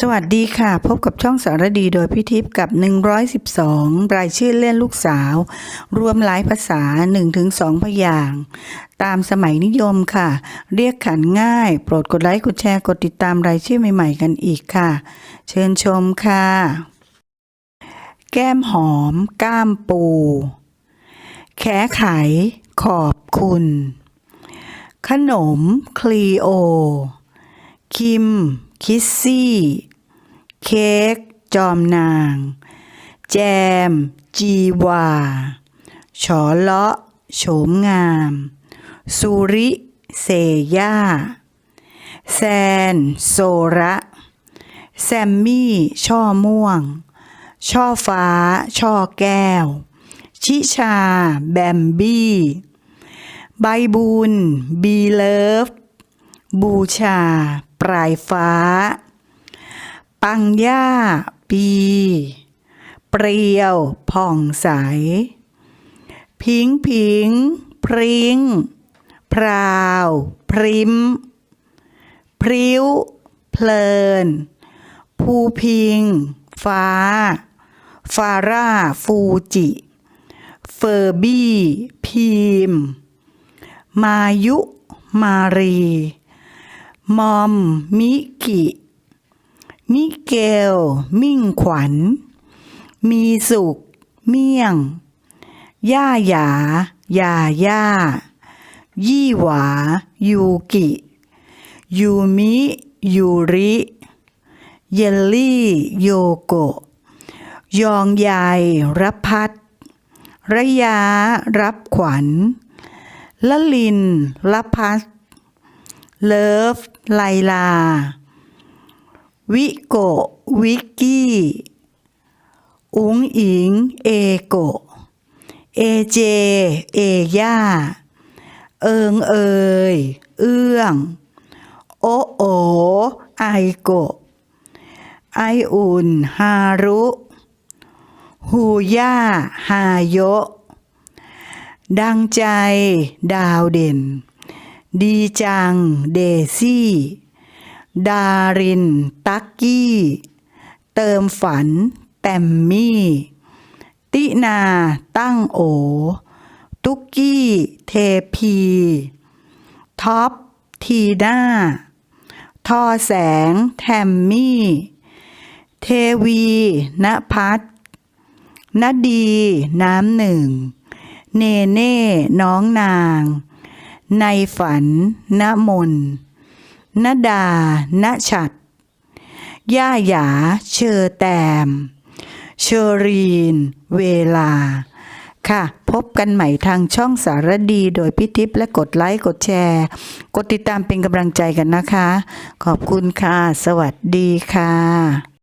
สวัสดีค่ะ พบกับช่องสารดีโดยพี่ทิพย์กับ 112 รายชื่อเล่นลูกสาว รวมหลายภาษา 1-2 พยาง ตามสมัยนิยมค่ะ เรียกขันง่าย โปรดกดไลค์ กดแชร์ กดติดตามรายชื่อใหม่ๆกันอีกค่ะ เชิญชมค่ะ แก้มหอม ก้ามปู แขไข ขอบคุณ ขนม คลีโอ คิม คิสซี่ เค้ก จอมนาง แจม จีวา ฉอเลาะ โฉมงาม สุริ เซย่า แซน โซระ แซมมี่ ช่อม่วง ช่อฟ้า ช่อแก้ว ชิชา แบมบี้ ใบบุญ บีเลิฟ บูชา ปลายฟ้า ปังย่าปี เปรียวผ่องใส พิงพิง พริง้งพราว พริม พริ้ว เพลิน ภูพิง ฟ้า ฟาร่า ฟูจิ เฟอร์บี้ พีม มายุ มารี มอม มิกิ มิเกล มิ่งขวัญ มีสุข เมี่ยง ย่าหยา ยาย่า ยี่หวา ยูกิ ยูมิ ยูริ เยลลี่ โยโกะ ยองใยรับพัดระยะรับขวัญละลินละพัส เลิฟ ไลลา วิโกวิกกี้ อุงอิง เอโกเอเจ เอย่า เอิงเอย เอื้อง โอโอ ไอโก ไออุ่น ฮารุฮูย่า ฮาโย ดังใจ ดาวเด่น ดีจัง เดซี่ ดาริน ตักกี้ เติมฝัน แตมมี่ ตินา ตั้งโอ ตุกกี้ เทพี ท็อป ทีน่า ทอแสง แทมมี่ เทวีณพัฒนดี น้ำหนึ่ง เนเน่ น้องนาง ในฝัน ณมนนดา ณฉัด ย่าหยา เชอแตม เชอรีน เวลา ค่ะ พบกันใหม่ทางช่องสารดีโดยพิทิพและกดไลค์ กดแชร์ กดติดตามเป็นกำลังใจกันนะคะ ขอบคุณค่ะ สวัสดีค่ะ